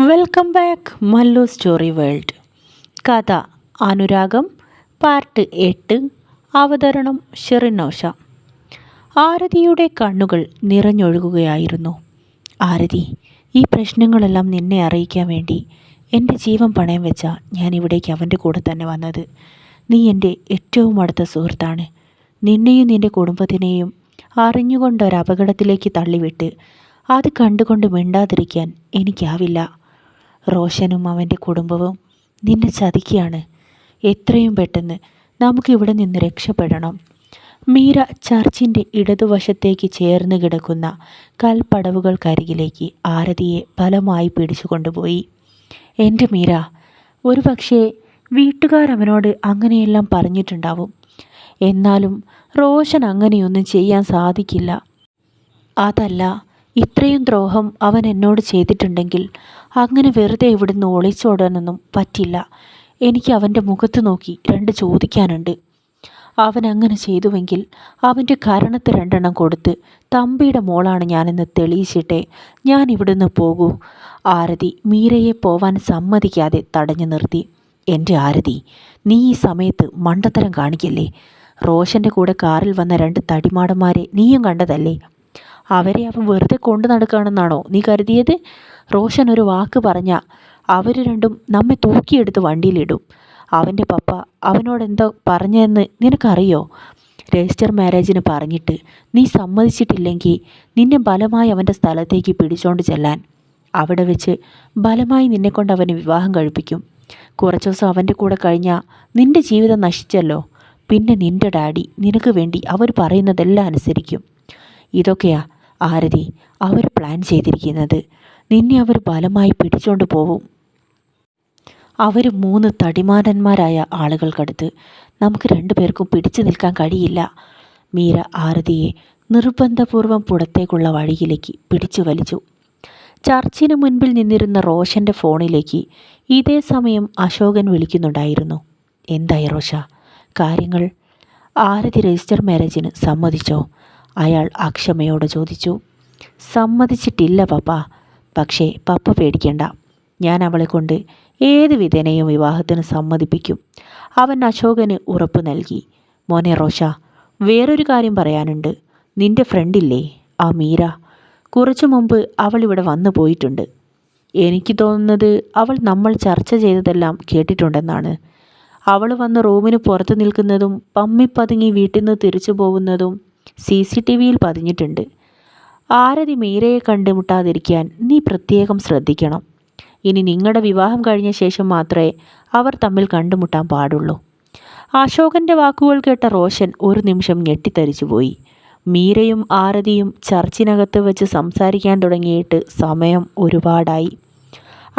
Welcome back Mallu story world കഥ അനുരാഗം part എട്ട് അവതരണം ഷെറിനോഷ. ആരതിയുടെ കണ്ണുകൾ നിറഞ്ഞൊഴുകുകയായിരുന്നു. ആരതി ഈ പ്രശ്നങ്ങളെല്ലാം നിന്നെ അറിയിക്കാൻ വേണ്ടി എന്റെ ജീവൻ പണയം വെച്ച ഞാൻ ഇവിടേക്ക് അവന്റെ കൂടെ തന്നെ വന്നത്. നീ എന്റെ ഏറ്റവും അടുത്ത സുഹൃത്താണ്. നിന്നെയും നിന്റെ കുടുംബത്തിനെയും അറിഞ്ഞുകൊണ്ട് ഒരു അപകടത്തിലേക്ക് തള്ളിവിട്ട് അത് കണ്ടുകൊണ്ട് മിണ്ടാതിരിക്കാൻ എനിക്കാവില്ല. റോഷനും അവന്റെ കുടുംബവും നിന്നെ ചതിക്കുകയാണ്. എത്രയും പെട്ടെന്ന് നമുക്കിവിടെ നിന്ന് രക്ഷപ്പെടണം. മീര ചർച്ചിന്റെ ഇടതുവശത്തേക്ക് ചേർന്ന് കിടക്കുന്ന കൽപ്പടവുകൾക്കരികിലേക്ക് ആരതിയെ ബലമായി പിടിച്ചു കൊണ്ടുപോയി. എന്റെ മീര ഒരു പക്ഷേ വീട്ടുകാർ അവനോട് അങ്ങനെയെല്ലാം പറഞ്ഞിട്ടുണ്ടാവും. എന്നാലും റോഷൻ അങ്ങനെയൊന്നും ചെയ്യാൻ സാധിക്കില്ല. അതല്ല ഇത്രയും ദ്രോഹം അവൻ എന്നോട് ചെയ്തിട്ടുണ്ടെങ്കിൽ അങ്ങനെ വെറുതെ ഇവിടുന്ന് ഒളിച്ചോടാനൊന്നും പറ്റില്ല. എനിക്ക് അവന്റെ മുഖത്ത് നോക്കി രണ്ട് ചോദിക്കാനുണ്ട്. അവൻ അങ്ങനെ ചെയ്തുവെങ്കിൽ അവന്റെ കരണത്ത് രണ്ടെണ്ണം കൊടുത്ത് തമ്പിയുടെ മോളാണ് ഞാനെന്ന് തെളിയിച്ചിട്ടേ ഞാൻ ഇവിടുന്ന് പോകൂ ആരതി മീരയെ പോവാൻ സമ്മതിക്കാതെ തടഞ്ഞു നിർത്തി. എന്റെ ആരതി നീ ഈ സമയത്ത് മണ്ടത്തരം കാണിക്കല്ലേ? റോഷന്റെ കൂടെ കാറിൽ വന്ന രണ്ട് തടിമാടന്മാരെ നീയും കണ്ടതല്ലേ? അവരെ അവൻ വെറുതെ കൊണ്ടു നടക്കുകയാണെന്നാണോ നീ കരുതിയത്? റോഷൻ ഒരു വാക്ക് പറഞ്ഞ അവർ രണ്ടും നമ്മെ തൂക്കിയെടുത്ത് വണ്ടിയിലിടും. അവന്റെ പപ്പ അവനോട് എന്തോ പറഞ്ഞതെന്ന് നിനക്കറിയോ? രജിസ്റ്റർ മാരേജിന് പറഞ്ഞിട്ട് നീ സമ്മതിച്ചിട്ടില്ലെങ്കിൽ നിന്നെ ബലമായി അവന്റെ സ്ഥലത്തേക്ക് പിടിച്ചോണ്ട് ചെല്ലാൻ. അവിടെ വെച്ച് ബലമായി നിന്നെക്കൊണ്ട് അവന് വിവാഹം കഴിപ്പിക്കും. കുറച്ച് ദിവസം അവന്റെ കൂടെ കഴിഞ്ഞാൽ നിന്റെ ജീവിതം നശിച്ചല്ലോ. പിന്നെ നിന്റെ ഡാഡി നിനക്ക് വേണ്ടി അവർ പറയുന്നതെല്ലാം അനുസരിക്കും. ഇതൊക്കെയാ ആരതി അവർ പ്ലാൻ ചെയ്തിരിക്കുന്നത്. നിന്നെ അവർ ബലമായി പിടിച്ചോണ്ട് പോവും. അവർ മൂന്ന് തടിമാനന്മാരായ ആളുകൾക്കടുത്ത് നമുക്ക് രണ്ടുപേർക്കും പിടിച്ചു നിൽക്കാൻ കഴിയില്ല. മീര ആരതിയെ നിർബന്ധപൂർവം പുറത്തേക്കുള്ള വഴിയിലേക്ക് പിടിച്ചു വലിച്ചു. ചർച്ചിന് മുൻപിൽ നിന്നിരുന്ന റോഷന്റെ ഫോണിലേക്ക് ഇതേ സമയം അശോകൻ വിളിക്കുന്നുണ്ടായിരുന്നു. എന്തായി റോഷ? കാര്യങ്ങൾ? ആരതി രജിസ്റ്റർ മാരേജിന് സമ്മതിച്ചോ? അയാൾ അക്ഷമയോട് ചോദിച്ചു സമ്മതിച്ചിട്ടില്ല പപ്പ. പക്ഷേ പപ്പ പേടിക്കണ്ട. ഞാൻ അവളെ കൊണ്ട് ഏത് വിധേനയും വിവാഹത്തിന് സമ്മതിപ്പിക്കും. അവൻ അശോകന് ഉറപ്പ് നൽകി മോനെ റോഷ വേറൊരു കാര്യം പറയാനുണ്ട്. നിന്റെ ഫ്രണ്ടില്ലേ ആ മീര. കുറച്ചു മുമ്പ് അവൾ ഇവിടെ വന്നു പോയിട്ടുണ്ട്. എനിക്ക് തോന്നുന്നത് അവൾ നമ്മൾ ചർച്ച ചെയ്തതെല്ലാം കേട്ടിട്ടുണ്ടെന്നാണ്. അവൾ വന്ന് റൂമിന് പുറത്ത് നിൽക്കുന്നതും പമ്മിപ്പതുങ്ങി വീട്ടിൽ നിന്ന് തിരിച്ചു പോകുന്നതും സി സി ടി വിയിൽ പതിഞ്ഞിട്ടുണ്ട്. ആരതി മീരയെ കണ്ടുമുട്ടാതിരിക്കാൻ നീ പ്രത്യേകം ശ്രദ്ധിക്കണം. ഇനി നിങ്ങളുടെ വിവാഹം കഴിഞ്ഞ ശേഷം മാത്രമേ അവർ തമ്മിൽ കണ്ടുമുട്ടാൻ പാടുള്ളൂ. അശോകന്റെ വാക്കുകൾ കേട്ട റോഷൻ ഒരു നിമിഷം ഞെട്ടിത്തരിച്ചു പോയി. മീരയും ആരതിയും ചർച്ചിനകത്ത് വെച്ച് സംസാരിക്കാൻ തുടങ്ങിയിട്ട് സമയം ഒരുപാടായി.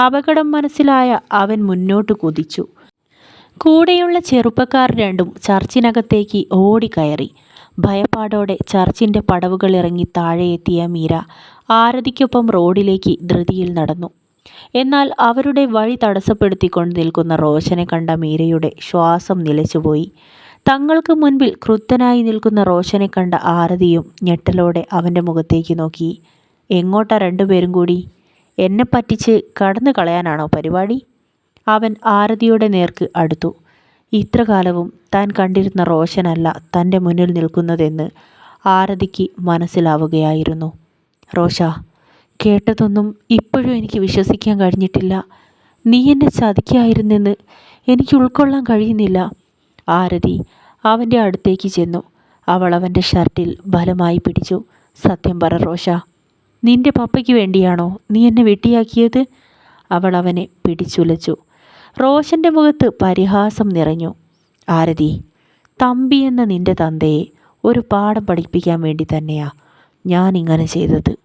അപകടം മനസ്സിലായ അവൻ മുന്നോട്ട് കുതിച്ചു. കൂടെയുള്ള ചെറുപ്പക്കാർ രണ്ടും ചർച്ചിനകത്തേക്ക് ഓടിക്കയറി. ഭയപ്പാടോടെ ചർച്ചിന്റെ പടവുകളിറങ്ങി താഴെ എത്തിയ മീര ആരതിക്കൊപ്പം റോഡിലേക്ക് ധൃതിയിൽ നടന്നു. എന്നാൽ അവരുടെ വഴി തടസ്സപ്പെടുത്തിക്കൊണ്ട് നിൽക്കുന്ന റോഷനെ കണ്ട മീരയുടെ ശ്വാസം നിലച്ചുപോയി. തങ്ങൾക്ക് മുൻപിൽ ക്രുദ്ധനായി നിൽക്കുന്ന റോഷനെ കണ്ട ആരതിയും ഞെട്ടലോടെ അവന്റെ മുഖത്തേക്ക് നോക്കി. എങ്ങോട്ടാ രണ്ടുപേരും കൂടി? എന്നെ പറ്റിച്ച് കടന്നു കളയാനാണോ പരിപാടി? അവൻ ആരതിയുടെ നേർക്ക് അടുത്തു. ഇത്രകാലവും താൻ കണ്ടിരുന്ന റോഷനല്ല തന്റെ മുന്നിൽ നിൽക്കുന്നതെന്ന് ആരതിക്ക് മനസ്സിലാവുകയായിരുന്നു. റോഷ കേട്ടതൊന്നും ഇപ്പോഴും എനിക്ക് വിശ്വസിക്കാൻ കഴിഞ്ഞിട്ടില്ല. നീ എന്നെ ചതിക്കായിരുന്നെന്ന് എനിക്ക് ഉൾക്കൊള്ളാൻ കഴിയുന്നില്ല. ആരതി അവന്റെ അടുത്തേക്ക് ചെന്നു. അവൾ അവന്റെ ഷർട്ടിൽ ബലമായി പിടിച്ചു. സത്യം പറ റോഷ നിന്റെ പപ്പയ്ക്ക് വേണ്ടിയാണോ നീ എന്നെ വെട്ടിയാക്കിയത്? അവൾ അവനെ പിടിച്ചുലച്ചു. റോഷന്റെ മുഖത്ത് പരിഹാസം നിറഞ്ഞു. ആരതി തമ്പി എന്ന നിന്റെ തന്തയെ ഒരു പാഠം പഠിപ്പിക്കാൻ വേണ്ടി തന്നെയാ ഞാൻ ഇങ്ങനെ ചെയ്തത്.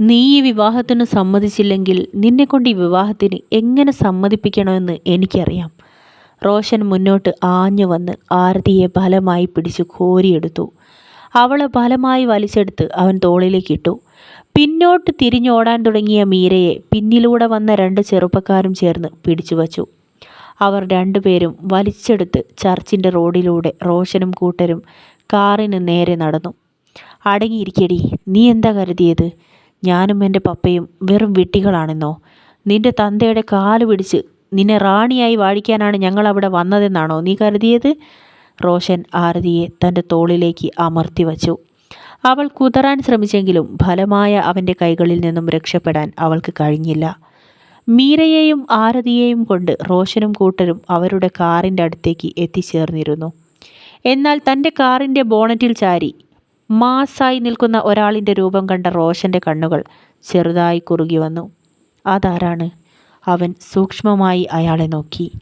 നീ ഈ വിവാഹത്തിന് സമ്മതിച്ചില്ലെങ്കിൽ നിന്നെക്കൊണ്ട് ഈ വിവാഹത്തിന് എങ്ങനെ സമ്മതിപ്പിക്കണമെന്ന് എനിക്കറിയാം. റോഷൻ മുന്നോട്ട് ആഞ്ഞു വന്ന് ആരതിയെ ബലമായി പിടിച്ചു കോരിയെടുത്തു. അവളെ ബലമായി വലിച്ചെടുത്ത് അവൻ തോളിലേക്കിട്ടു. പിന്നോട്ട് തിരിഞ്ഞോടാൻ തുടങ്ങിയ മീരയെ പിന്നിലൂടെ വന്ന രണ്ട് ചെറുപ്പക്കാരും ചേർന്ന് പിടിച്ചു വച്ചു അവർ രണ്ടുപേരും വലിച്ചെടുത്ത് ചർച്ചിന്റെ റോഡിലൂടെ റോഷനും കൂട്ടരും കാറിന് നേരെ നടന്നു. അടങ്ങിയിരിക്കടി നീ എന്താ കരുതിയത്? ഞാനും എന്റെ പപ്പയും വെറും വിട്ടികളാണെന്നോ? നിന്റെ തന്തയുടെ കാൽ പിടിച്ച് നിന്നെ റാണിയായി വാഴിക്കാനാണ് ഞങ്ങൾ അവിടെ വന്നതെന്നാണോ നീ കരുതിയത്? റോഷൻ ആരതിയെ തന്റെ തോളിലേക്ക് അമർത്തി വച്ചു അവൾ കുതറാൻ ശ്രമിച്ചെങ്കിലും ഫലമായ അവന്റെ കൈകളിൽ നിന്നും രക്ഷപ്പെടാൻ അവൾക്ക് കഴിഞ്ഞില്ല. മീരയെയും ആരതിയെയും കൊണ്ട് റോഷനും കൂട്ടരും അവരുടെ കാറിന്റെ അടുത്തേക്ക് എത്തിച്ചേർന്നിരുന്നു. എന്നാൽ തന്റെ കാറിന്റെ ബോണറ്റിൽ ചാരി മാസായി നിൽക്കുന്ന ഒരാളിന്റെ രൂപം കണ്ട റോഷന്റെ കണ്ണുകൾ ചെറുതായി കുറുകി വന്നു. അതാരാണ്? അവൻ സൂക്ഷ്മമായി അയാളെ നോക്കി.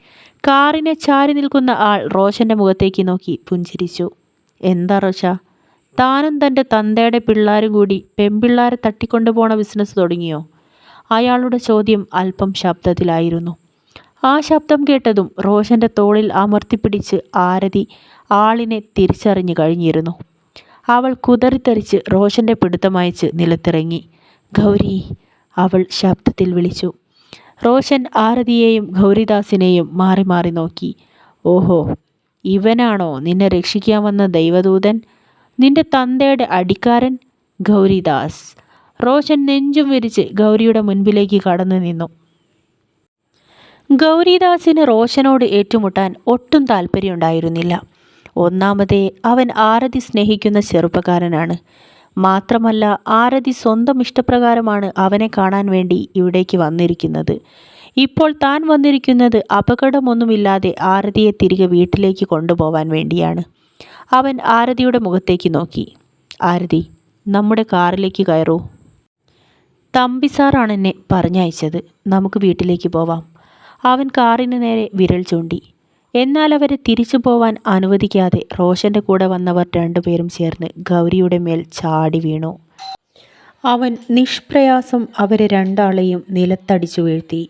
കാറിനെ ചാരി നിൽക്കുന്ന ആൾ റോഷന്റെ മുഖത്തേക്ക് നോക്കി പുഞ്ചിരിച്ചു. എന്താ റോഷ? താനും തന്റെ തന്തയുടെ പിള്ളേരും കൂടി പെൺപിള്ളാരെ തട്ടിക്കൊണ്ടുപോണ ബിസിനസ് തുടങ്ങിയോ? അയാളുടെ ചോദ്യം അല്പം ശബ്ദത്തിലായിരുന്നു. ആ ശബ്ദം കേട്ടതും റോഷന്റെ തോളിൽ അമർത്തിപ്പിടിച്ച് ആരതി ആളിനെ തിരിച്ചറിഞ്ഞു കഴിഞ്ഞിരുന്നു. അവൾ കുതറിത്തെറിച്ച് റോഷന്റെ പിടുത്തമയച്ച് നിലത്തിറങ്ങി. ഗൗരി അവൾ ശബ്ദത്തിൽ വിളിച്ചു. റോഷൻ ആരതിയെയും ഗൗരിദാസിനെയും മാറി മാറി നോക്കി. ഓഹോ ഇവനാണോ നിന്നെ രക്ഷിക്കാൻ വന്ന ദൈവദൂതൻ? നിന്റെ തന്തയുടെ അടിക്കാരൻ ഗൗരിദാസ്. റോഷൻ നെഞ്ചും വിരിച്ച് ഗൗരിയുടെ മുൻപിലേക്ക് കടന്നു നിന്നു. ഗൗരിദാസിന് റോഷനോട് ഏറ്റുമുട്ടാൻ ഒട്ടും താല്പര്യമുണ്ടായിരുന്നില്ല. ഒന്നാമതേ അവൻ ആരതി സ്നേഹിക്കുന്ന ചെറുപ്പക്കാരനാണ്. മാത്രമല്ല ആരതി സ്വന്തം ഇഷ്ടപ്രകാരമാണ് അവനെ കാണാൻ വേണ്ടി ഇവിടേക്ക് വന്നിരിക്കുന്നത്. ഇപ്പോൾ താൻ വന്നിരിക്കുന്നത് അപകടമൊന്നുമില്ലാതെ ആരതിയെ തിരികെ വീട്ടിലേക്ക് കൊണ്ടുപോവാൻ വേണ്ടിയാണ്. അവൻ ആരതിയുടെ മുഖത്തേക്ക് നോക്കി. ആരതി നമ്മുടെ കാറിലേക്ക് കയറൂ. തമ്പി സാറാണ് എന്നെ പറഞ്ഞയച്ചത്. നമുക്ക് വീട്ടിലേക്ക് പോവാം. അവൻ കാറിന് നേരെ വിരൽ ചൂണ്ടി. എന്നാൽ അവരെ തിരിച്ചു പോവാൻ അനുവദിക്കാതെ റോഷന്റെ കൂടെ വന്നവർ രണ്ടുപേരും ചേർന്ന് ഗൗരിയുടെ മേൽ ചാടി വീണു. അവൻ നിഷ്പ്രയാസം അവരെ രണ്ടാളെയും നിലത്തടിച്ചു വീഴ്ത്തി.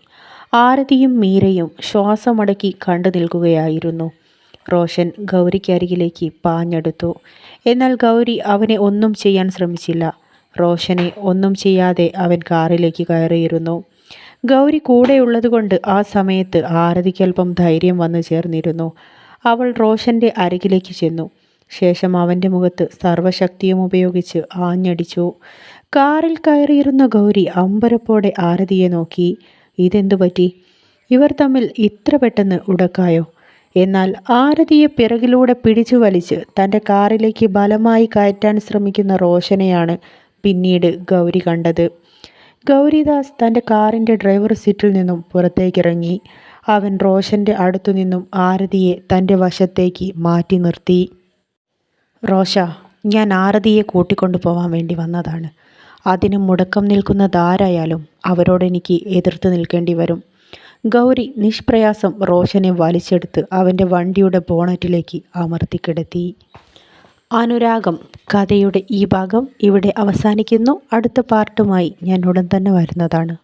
ആരതിയും മീരയും ശ്വാസമടക്കി കണ്ടു നിൽക്കുകയായിരുന്നു. റോഷൻ ഗൗരിക്കരികിലേക്ക് പാഞ്ഞെടുത്തു. എന്നാൽ ഗൗരി അവനെ ഒന്നും ചെയ്യാൻ ശ്രമിച്ചില്ല. റോഷനെ ഒന്നും ചെയ്യാതെ അവൻ കാറിലേക്ക് കയറിയിരുന്നു. ഗൗരി കൂടെയുള്ളതുകൊണ്ട് ആ സമയത്ത് ആരതിക്കൽപ്പം ധൈര്യം വന്നു ചേർന്നിരുന്നു. അവൾ റോഷന്റെ അരികിലേക്ക് ചെന്നു. ശേഷം അവന്റെ മുഖത്ത് സർവശക്തിയും ഉപയോഗിച്ച് ആഞ്ഞടിച്ചു. കാറിൽ കയറിയിരുന്ന ഗൗരി അമ്പരപ്പോടെ ആരതിയെ നോക്കി. ഇതെന്തു പറ്റി? ഇവർ തമ്മിൽ ഇത്ര പെട്ടെന്ന് ഉടക്കായോ? എന്നാൽ ആരതിയെ പിറകിലൂടെ പിടിച്ചു വലിച്ച് തന്റെ കാറിലേക്ക് ബലമായി കയറ്റാൻ ശ്രമിക്കുന്ന റോഷനെയാണ് പിന്നീട് ഗൗരി കണ്ടത്. ഗൗരിദാസ് തന്റെ കാറിന്റെ ഡ്രൈവർ സീറ്റിൽ നിന്നും പുറത്തേക്കിറങ്ങി. അവൻ റോഷന്റെ അടുത്തു നിന്നും ആരതിയെ തന്റെ വശത്തേക്ക് മാറ്റി നിർത്തി. റോഷ ഞാൻ ആരതിയെ കൂട്ടിക്കൊണ്ടു പോകാൻ വേണ്ടി വന്നതാണ്. അതിന് മുടക്കം നിൽക്കുന്നതാരായാലും അവരോട് എനിക്ക് എതിർത്ത് നിൽക്കേണ്ടി വരും ഗൗരി നിഷ്പ്രയാസം റോഷനെ വലിച്ചെടുത്ത് അവന്റെ വണ്ടിയുടെ ബോണറ്റിലേക്ക് അമർത്തി കിടത്തി. അനുരാഗം കഥയുടെ ഈ ഭാഗം ഇവിടെ അവസാനിക്കുന്നു. അടുത്ത പാർട്ടുമായി ഞാൻ ഉടൻ തന്നെ വരുന്നതാണ്.